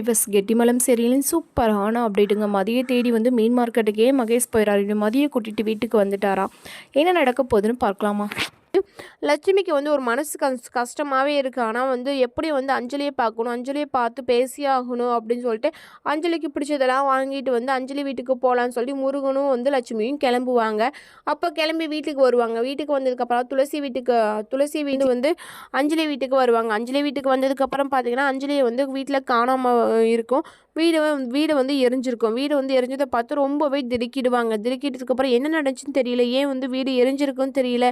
விவஸ் கெட்டிமலம் சீரியலின் சூப்பரான அப்டேட்டுங்க. மதியை தேடி வந்து மீன் மார்க்கெட்டுக்கே மகேஷ் போயிடாரு மதியை கூட்டிகிட்டு வீட்டுக்கு வந்துட்டாரா? என்ன நடக்க போகுதுன்னு பார்க்கலாமா? லட்சுமிக்கு வந்து ஒரு மனசு கஷ் கஷ்டமாகவே இருக்குது ஆனால் வந்து எப்படி வந்து அஞ்சலியை பார்க்கணும்? அஞ்சலியை பார்த்து பேசியே ஆகணும் அப்படின்னு சொல்லிட்டு அஞ்சலிக்கு பிடிச்சதெல்லாம் வாங்கிட்டு வந்து அஞ்சலி வீட்டுக்கு போகலான்னு சொல்லி முருகனும் வந்து லட்சுமியும் கிளம்புவாங்க. அப்போ கிளம்பி வீட்டுக்கு வருவாங்க. வீட்டுக்கு வந்ததுக்கப்புறம் துளசி வீட்டுக்கு துளசி வீடு வந்து அஞ்சலி வீட்டுக்கு வருவாங்க. அஞ்சலி வீட்டுக்கு வந்ததுக்கப்புறம் பார்த்தீங்கன்னா அஞ்சலியை வந்து வீட்டில் காணாமல் இருக்கும். வீடு வீடு வந்து எரிஞ்சிருக்கும். வீடு வந்து எரிஞ்சதை பார்த்து ரொம்பவே திடுக்கிடுவாங்க. திடுக்கிட்டதுக்கப்புறம் என்ன நடந்துச்சுன்னு தெரியல. ஏன் வந்து வீடு எரிஞ்சிருக்குன்னு தெரியல.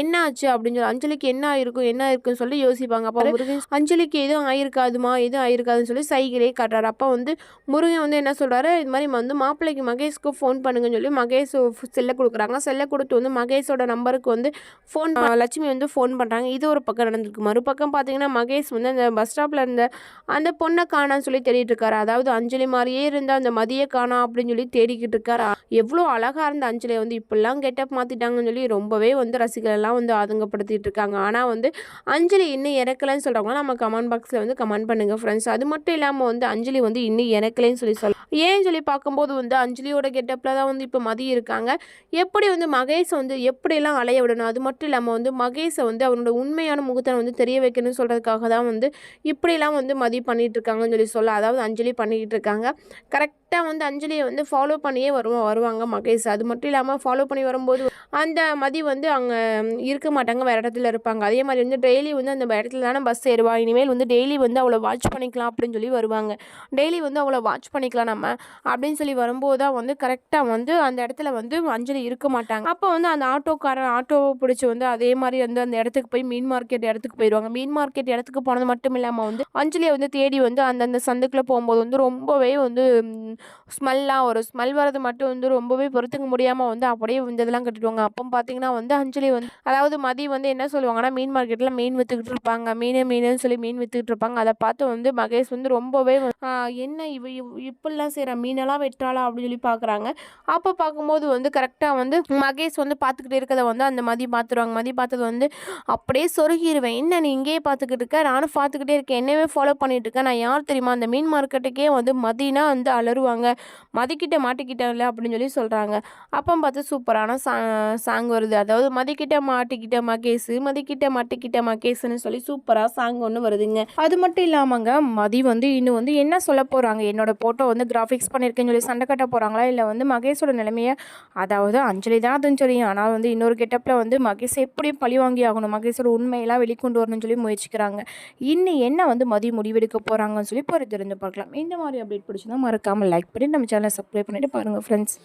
என்ன ஆச்சு? அப்படின்னு சொல்லி அஞ்சலிக்கு என்ன ஆயிருக்கும் என்ன ஆயிருக்குன்னு சொல்லி யோசிப்பாங்க. அப்போ முருகன் அஞ்சலிக்கு எதுவும் ஆயிருக்காதுமா எதுவும் ஆயிருக்காதுன்னு சொல்லி சைக்கிளே காட்டுறாரு. அப்போ வந்து முருகன் வந்து என்ன சொல்றாரு இது மாதிரி வந்து மாப்பிள்ளைக்கு மகேஷ்க்கு ஃபோன் பண்ணுங்கன்னு சொல்லி மகேஷ் செல்லை கொடுக்குறாங்க செல்லை கொடுத்து வந்து மகேஷோட நம்பருக்கு வந்து ஃபோன் லட்சுமி வந்து ஃபோன் பண்ணுறாங்க இது ஒரு பக்கம் நடந்திருக்கு. மறுபக்கம் பார்த்தீங்கன்னா மகேஷ் வந்து அந்த பஸ் ஸ்டாப்பில் இருந்த அந்த பொண்ணை காணான்னு சொல்லி தேடிட்டு இருக்காரு. அதாவது அஞ்சலி மாதிரியே இருந்த அந்த மதிய காணா அப்படின்னு சொல்லி தேடிக்கிட்டு இருக்காரு. எவ்வளோ அழகா இருந்த அஞ்சலியை வந்து இப்படிலாம் கெட்டப் மாத்திட்டாங்கன்னு சொல்லி ரொம்பவே வந்து ரசிகர்கள் எல்லாம் வந்து ஆதங்கப்படுத்திட்டு இருக்காங்க ஆனால் வந்து அஞ்சலி இன்னும் இறக்கலைன்னு சொல்கிறவங்க நம்ம கமெண்ட் பாக்ஸில் வந்து கமெண்ட் பண்ணுங்கள் ஃப்ரெண்ட்ஸ் அது மட்டும் இல்லாமல் வந்து அஞ்சலி வந்து இன்னும் இறக்கலைன்னு சொல்லி சொல்ல ஏன் சொல்லி பார்க்கும்போது வந்து அஞ்சலியோட கெட்டப்பில் தான் வந்து இப்போ மதி இருக்காங்க. எப்படி வந்து மகேஷை வந்து எப்படியெல்லாம் அலைய விடணும்? அது மட்டும் இல்லாமல் வந்து மகேஷை வந்து அவனோட உண்மையான முகத்தை வந்து தெரிய வைக்கணும்னு சொல்கிறதுக்காக தான் வந்து இப்படிலாம் வந்து மதி பண்ணிகிட்டு இருக்காங்கன்னு சொல்லி சொல்ல அதாவது அஞ்சலி பண்ணிக்கிட்டு இருக்காங்க கரெக்டாக வந்து அஞ்சலியை வந்து ஃபாலோ பண்ணியே வருவோம் வருவாங்க மகேஷ். அது மட்டும் இல்லாமல் ஃபாலோ பண்ணி வரும்போது அந்த மதி வந்து அங்கே இருக்க மாட்டாங்க வேறு இடத்துல இருப்பாங்க. அதே மாதிரி வந்து டெய்லி வந்து அந்த இடத்துல தானே பஸ் ஏறுவா. இனிமேல் வந்து டெய்லி வந்து அவளை வாட்ச் பண்ணிக்கலாம் அப்படின்னு சொல்லி வருவாங்க. டெய்லி வந்து அவளை வாட்ச் பண்ணிக்கலாம் நம்ம அப்படின்னு சொல்லி வரும்போது தான் வந்து கரெக்டாக வந்து அந்த இடத்துல வந்து அஞ்சலி இருக்க மாட்டாங்க. அப்போ வந்து அந்த ஆட்டோக்காரன் ஆட்டோவை பிடிச்சி வந்து அதே மாதிரி வந்து அந்த இடத்துக்கு போய் மீன் மார்க்கெட் இடத்துக்கு போயிடுவாங்க. மீன் மார்க்கெட் இடத்துக்கு போனது மட்டும் இல்லாமல் வந்து அஞ்சலியை வந்து தேடி வந்து அந்தந்த சந்துக்குள்ளே போகும்போது வந்து ரொம்பவே வந்து ஸ்மெல்லாக ஒரு ஸ்மெல் வரது மட்டும் வந்து ரொம்பவே பொறுத்துக்க முடியாமல் வந்து அப்படியே வந்து இதெல்லாம் கட்டிடுவாங்க. அப்போ பார்த்தீங்கன்னா வந்து அஞ்சலி வந்து அதாவது மதி வந்து என்ன சொல்லுவாங்கன்னா மீன் மார்க்கெட்டில் மீன் விற்றுக்கிட்டு இருப்பாங்க. மீன் மீனுன்னு சொல்லி மீன் விற்றுக்கிட்டு இருப்பாங்க. அதை பார்த்து வந்து மகேஷ் வந்து ரொம்பவே என்ன இவ இவ்- இப்படிலாம் செய்கிற மீனெல்லாம் வெட்டுறாளா அப்படின்னு சொல்லி பார்க்குறாங்க அப்போ பார்க்கும்போது வந்து கரெக்டாக வந்து மகேஷ் வந்து பார்த்துக்கிட்டு இருக்கிறத வந்து அந்த மதி பார்த்துருவாங்க மதி பார்த்தது வந்து அப்படியே சொருகிடுவேன் என்ன நீ இங்கேயே பார்த்துக்கிட்டு இருக்க? நானும் பார்த்துக்கிட்டே இருக்கேன். என்னவே ஃபாலோ பண்ணிட்டு இருக்கேன் நான் யார் தெரியுமா? அந்த மீன் மார்க்கெட்டுக்கே வந்து மதினா வந்து அலறுவாங்க. மதிக்கிட்ட மாட்டிக்கிட்டேன்ல அப்படின்னு சொல்லி சொல்கிறாங்க அப்போ பார்த்து சூப்பரான சா சாங் வருது. அதாவது மதிக்கிட்ட மாட்டிக்கிட்ட கேஸு மதிக்கிட்ட மாட்டிக்கிட்ட கேஸுன்னு சொல்லி சூப்பராக சாங் ஒன்று வருதுங்க. அது மட்டும் இல்லாமங்க மதி வந்து இன்னும் வந்து என்ன சொல்ல போகிறாங்க என்னோட ஃபோட்டோ வந்து கிராஃபிக்ஸ் பண்ணியிருக்கேன்னு சொல்லி சண்டை கட்ட போகிறாங்களா இல்லை வந்து மகேஷோட நிலைமையை? அதாவது அஞ்சலி தான் அதுன்னு சொல்லி ஆனால் வந்து இன்னொரு கெட்டப்பில் வந்து மகேஷ் எப்படியும் பழி வாங்கி ஆகணும்? மகேஷோட உண்மையெல்லாம் வெளிக்கொண்டு வரணும்னு சொல்லி முயற்சிக்கிறாங்க. இன்னும் என்ன வந்து மதி முடிவெடுக்க போகிறாங்கன்னு சொல்லி பொறுத்திருந்து பார்க்கலாம். இந்த மாதிரி அப்டேட் பிடிச்சிருந்தா மறக்காமல் லைக் பண்ணி நம்ம சேனலை சப்ஸ்கிரைப் பண்ணிவிட்டு பாருங்கள் ஃப்ரெண்ட்ஸ்